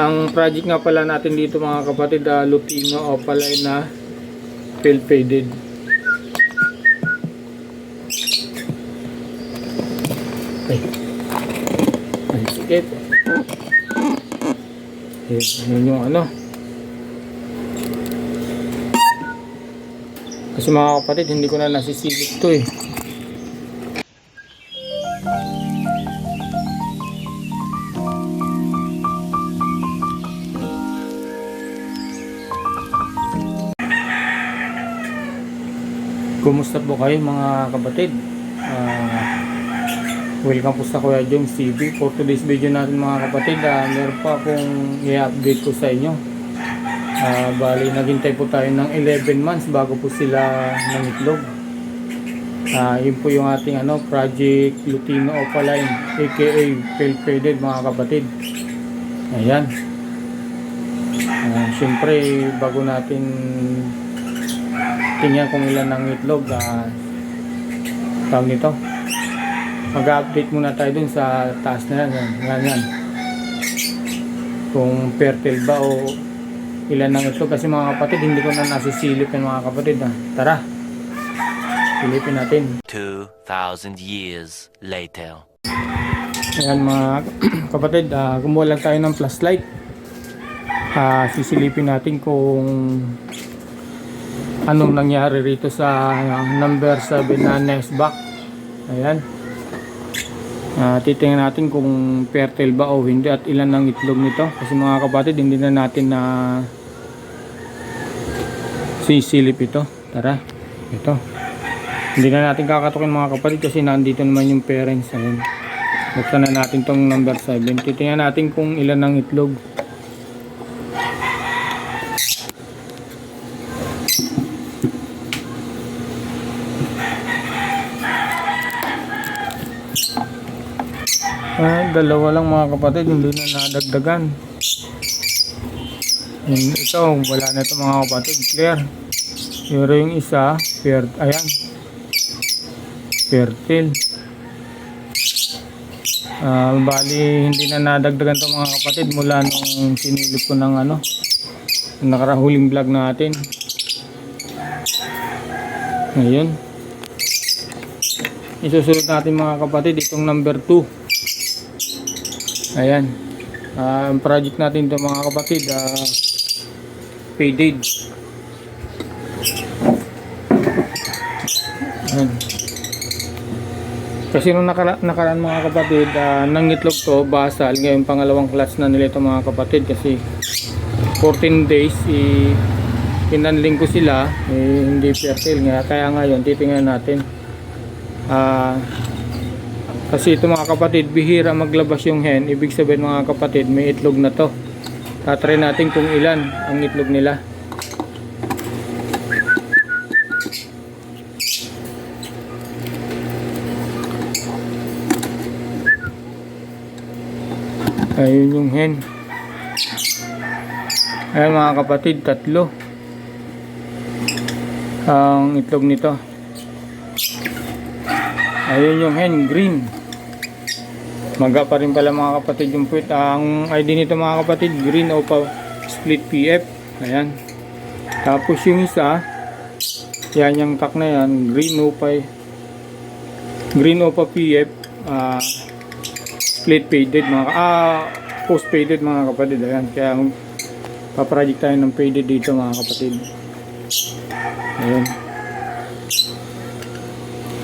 Ang project nga pala natin dito mga kapatid, uh, Lutino Opaline na field faded. Ay. Ay, skip. Yun, yun yung ano. Kasi mga kapatid, hindi ko na nasisilip to eh. Kumusta po kayo mga kapatid? Ah, welcome po sa Kuya Jones TV. For today's video natin mga kapatid, ah, meron pa akong i-update ko sa inyo. Ah, bali, naghintay po tayo ng 11 months bago po sila nangitlog. Ah, yun po yung ating ano, Project Lutino Opaline, aka Fail Faded mga kapatid. Ayan. Ah, Siyempre, bago natin tingnan kung ilan ang itlog ah tawag nito mag-update muna tayo dun sa taas na yan yan, yan, kung fertile ba o ilan ang itlog kasi mga kapatid hindi ko na nasisilip yan mga kapatid ah. tara silipin natin 2,000 years later. Ayan mga kapatid, uh, kumuha lang tayo ng flashlight. Ah, sisilipin natin kung anong nangyari rito sa ah, number 7 na nest back. Ayan. Ah, titingnan natin kung fertile ba o hindi at ilan ang itlog nito. Kasi mga kapatid, hindi na natin na sisilip ito. Tara, ito. Hindi na natin kakatukin mga kapatid kasi nandito naman yung parents. Ayan. Buksan na natin tong number 7. Titingnan natin kung ilan ang itlog. Ah, dalawa lang mga kapatid, hindi na nadagdagan. Yun, ito, wala na ito mga kapatid, clear. Pero yung isa, fair, ayan. Fertile. Ah, bali, hindi na nadagdagan to mga kapatid mula nung sinilip ko ng ano, yung nakarahuling vlog natin. Ngayon. Isusunod natin mga kapatid itong number 2. Ayan. Ah, ang project natin ito mga kapatid, ah, faded. Ayan. Kasi nung nakara nakaraan mga kapatid, uh, nangitlog to, basal. Ngayon pangalawang class na nila ito mga kapatid kasi 14 days i pinanling ko sila, eh, hindi fertile nga. Kaya ngayon, titingnan natin. Ah, kasi ito mga kapatid, bihira maglabas yung hen. Ibig sabihin mga kapatid, may itlog na to. Tatry natin kung ilan ang itlog nila. Ayun yung hen. Ayun mga kapatid, tatlo. Ang itlog nito. Ayun yung hen, green. Maga pa rin pala mga kapatid yung puwit. Ang ID nito mga kapatid, green o pa split PF. Ayan. Tapos yung isa, yan yung tak na yan, green o pa green o pa PF. Ah, split faded mga ah, post faded mga kapatid ayan kaya paproject tayo ng faded dito mga kapatid ayan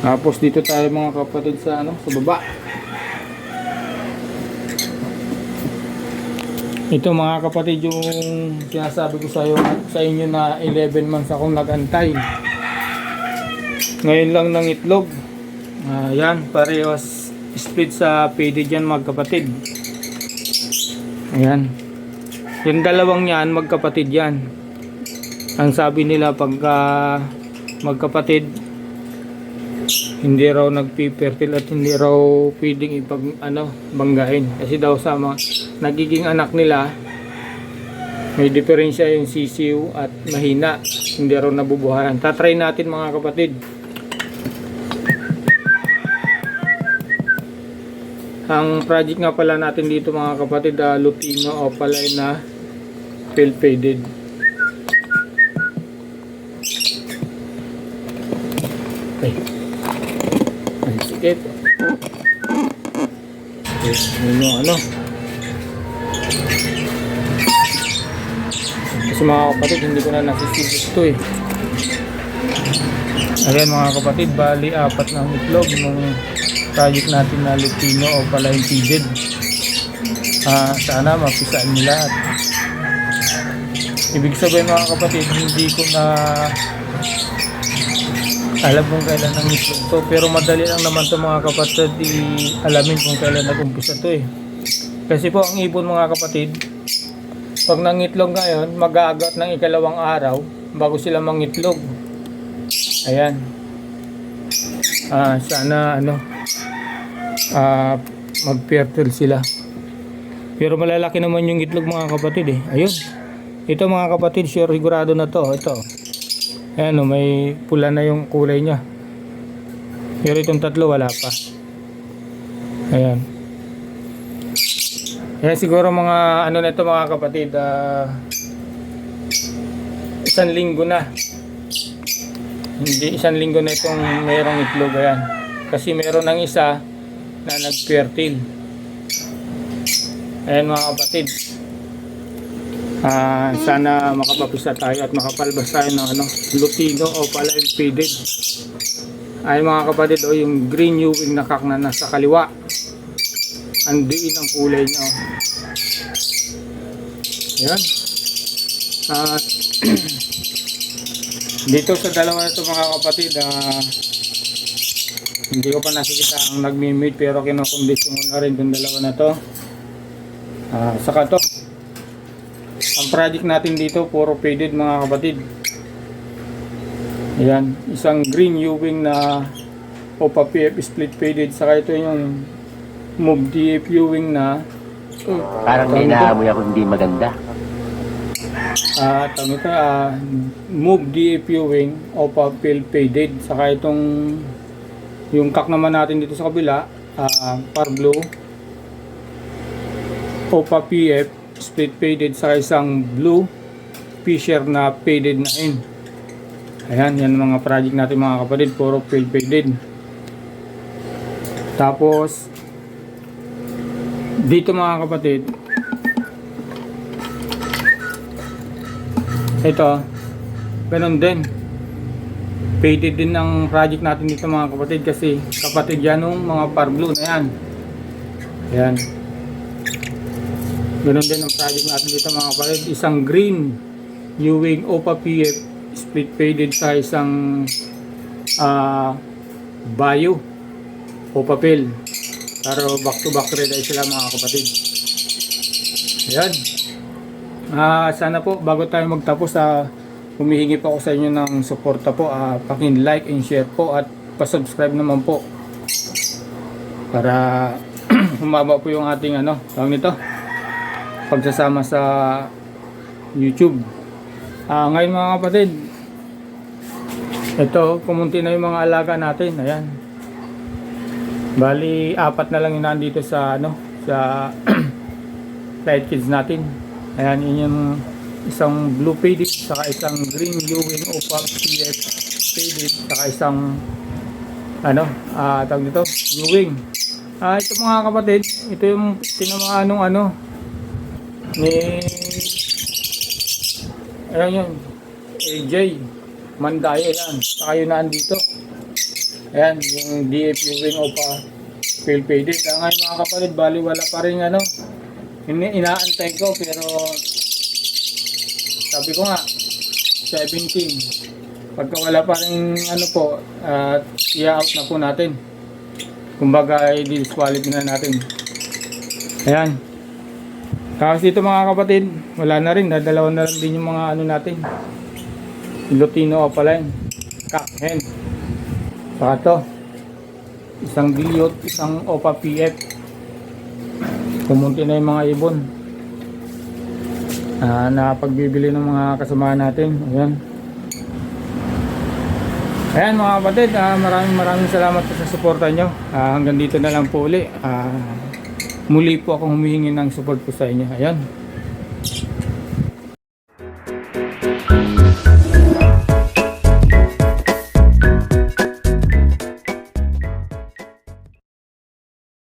tapos dito tayo mga kapatid sa ano sa baba ito mga kapatid yung sinasabi ko sa, iyo, sa inyo na 11 months akong nagantay ngayon lang ng itlog ayan parehas split sa PD dyan magkapatid. Ayan. Yung dalawang yan, magkapatid yan. Ang sabi nila pagka magkapatid, hindi raw nagpipertil at hindi raw pwedeng ipag, ano, banggahin. Kasi daw sa mga nagiging anak nila, may diferensya yung sisiw at mahina. Hindi raw nabubuhayan. Tatry natin mga kapatid. Ang project nga pala natin dito mga kapatid, uh, Lutino o palay na fill faded. Okay. Ay, sikip. Yung ano. Kasi mga kapatid, hindi ko na nasisigit ito eh. Ayan mga kapatid, bali apat ng itlog ng project natin na Lutino o pala impeded. Ah, sana mapisaan nila at ibig sabihin mga kapatid, hindi ko na alam kung kailan ang itlog to pero madali lang naman to mga kapatid alamin kung kailan nag-umpisa to eh. Kasi po ang ibon mga kapatid, pag nangitlog ngayon, mag-aagat ng ikalawang araw bago sila mangitlog. Ayan. Ah, sana ano ah mag-fertile sila. Pero malalaki naman yung itlog mga kapatid eh. Ayun. Ito mga kapatid, sure sigurado na to. Ito. Ayan oh, may pula na yung kulay niya. Pero itong tatlo wala pa. Ayan. Ayan siguro mga ano na ito mga kapatid. ah, isang linggo na. Hindi isang linggo na itong mayroong itlog ayan. Kasi meron ng isa na nag-fertile. Ayan mga kapatid. Ah, sana makapapisa tayo at makapalbas tayo ng ano, lutino o pala impeded. Ay mga kapatid, o yung green Ewing na kak na nasa kaliwa. Ang diin ang kulay niya. oh. At dito sa dalawa ito mga kapatid, ah, hindi ko pa nakikita ang nagmi-mate pero kinokondisyon ko na rin itong dalawa na to. Ah, saka to. Ang project natin dito puro faded mga kapatid. Ayan, isang green Ewing na Opa PF split faded saka ito yung Move DF Ewing na Parang may naamoy ako hindi maganda. Ah, uh, ito, ah, move DAP wing Opa Pill Faded. Saka itong yung kak naman natin dito sa kabila, ah, Par Blue Opa PF Split Faded sa isang blue Fisher na faded na in. Ayan, yan mga project natin mga kapatid, puro fill faded. Tapos dito mga kapatid, Ito, ganun din. Faded din ang project natin dito mga kapatid kasi kapatid yan ng mga par blue na yan. Ayan. Ganun din ang project natin dito mga kapatid. Isang green Ewing Opa PF split faded sa isang ah Bayo Opa Pill. Pero back to back red sila mga kapatid. Ayan. Ah, sana po bago tayo magtapos ah humihingi po ako sa inyo ng suporta po. Ah, paki-like and share po at pa-subscribe naman po. Para humaba po yung ating ano, tawag nito. Pagsasama sa YouTube. Ah, ngayon mga kapatid, ito, kumunti na yung mga alaga natin. Ayan. Bali, apat na lang yung nandito sa ano, sa Flight Kids natin. Ayan, yun yung isang blue faded, saka isang green Ewing Opa PF faded, saka isang ano, ah, tawag nito, Ewing. Ah, ito mga kapatid, ito yung tinamaan nung ano, ni, ayan yun, AJ, Mandaya yan, yun na andito. Ayan, yung DF Ewing Opa Pale Faded. Ah, ngayon mga kapatid, bali wala pa rin ano, ini inaantay ko pero sabi ko nga 17 pagka wala pa rin ano po at i-out na po natin kumbaga i-disqualify na natin ayan tapos dito mga kapatid wala na rin. Dadalawa na lang din yung mga ano natin. Lutino o pala yun. Kakhen saka to. Isang billiot isang opa PF kumunti na yung mga ibon. Ah, na pagbibili ng mga kasamahan natin. Ayan. Ayan mga kapatid ah, maraming maraming salamat sa suporta nyo. Ah, hanggang dito na lang po uli. Ah, muli po akong humihingi ng support po sa inyo. Ayan.